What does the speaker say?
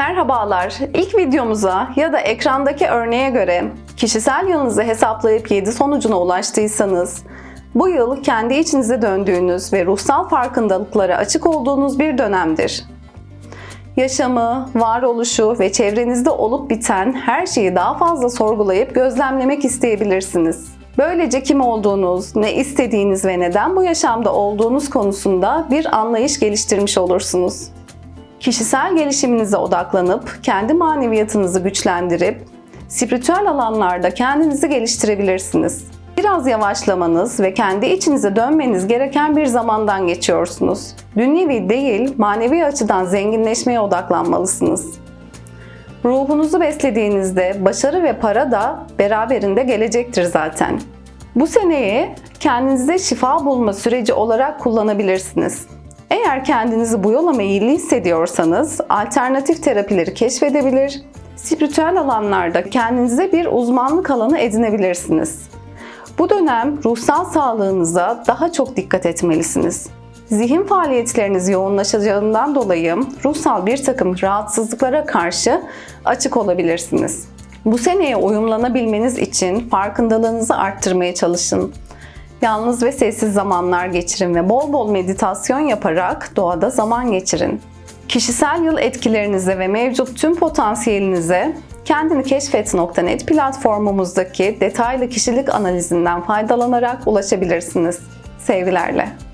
Merhabalar. İlk videomuza ya da ekrandaki örneğe göre kişisel yılınızı hesaplayıp 7 sonucuna ulaştıysanız, bu yıl kendi içinize döndüğünüz ve ruhsal farkındalıklara açık olduğunuz bir dönemdir. Yaşamı, varoluşu ve çevrenizde olup biten her şeyi daha fazla sorgulayıp gözlemlemek isteyebilirsiniz. Böylece kim olduğunuz, ne istediğiniz ve neden bu yaşamda olduğunuz konusunda bir anlayış geliştirmiş olursunuz. Kişisel gelişiminize odaklanıp kendi maneviyatınızı güçlendirip spiritüel alanlarda kendinizi geliştirebilirsiniz. Biraz yavaşlamanız ve kendi içinize dönmeniz gereken bir zamandan geçiyorsunuz. Dünyevi değil, manevi açıdan zenginleşmeye odaklanmalısınız. Ruhunuzu beslediğinizde başarı ve para da beraberinde gelecektir zaten. Bu seneyi kendinize şifa bulma süreci olarak kullanabilirsiniz. Eğer kendinizi bu yola meyilli hissediyorsanız alternatif terapileri keşfedebilir, spiritüel alanlarda kendinize bir uzmanlık alanı edinebilirsiniz. Bu dönem ruhsal sağlığınıza daha çok dikkat etmelisiniz. Zihin faaliyetleriniz yoğunlaşacağından dolayı ruhsal bir takım rahatsızlıklara karşı açık olabilirsiniz. Bu seneye uyumlanabilmeniz için farkındalığınızı arttırmaya çalışın. Yalnız ve sessiz zamanlar geçirin ve bol bol meditasyon yaparak doğada zaman geçirin. Kişisel yıl etkilerinize ve mevcut tüm potansiyelinize kendini keşfet.net platformumuzdaki detaylı kişilik analizinden faydalanarak ulaşabilirsiniz. Sevgilerle.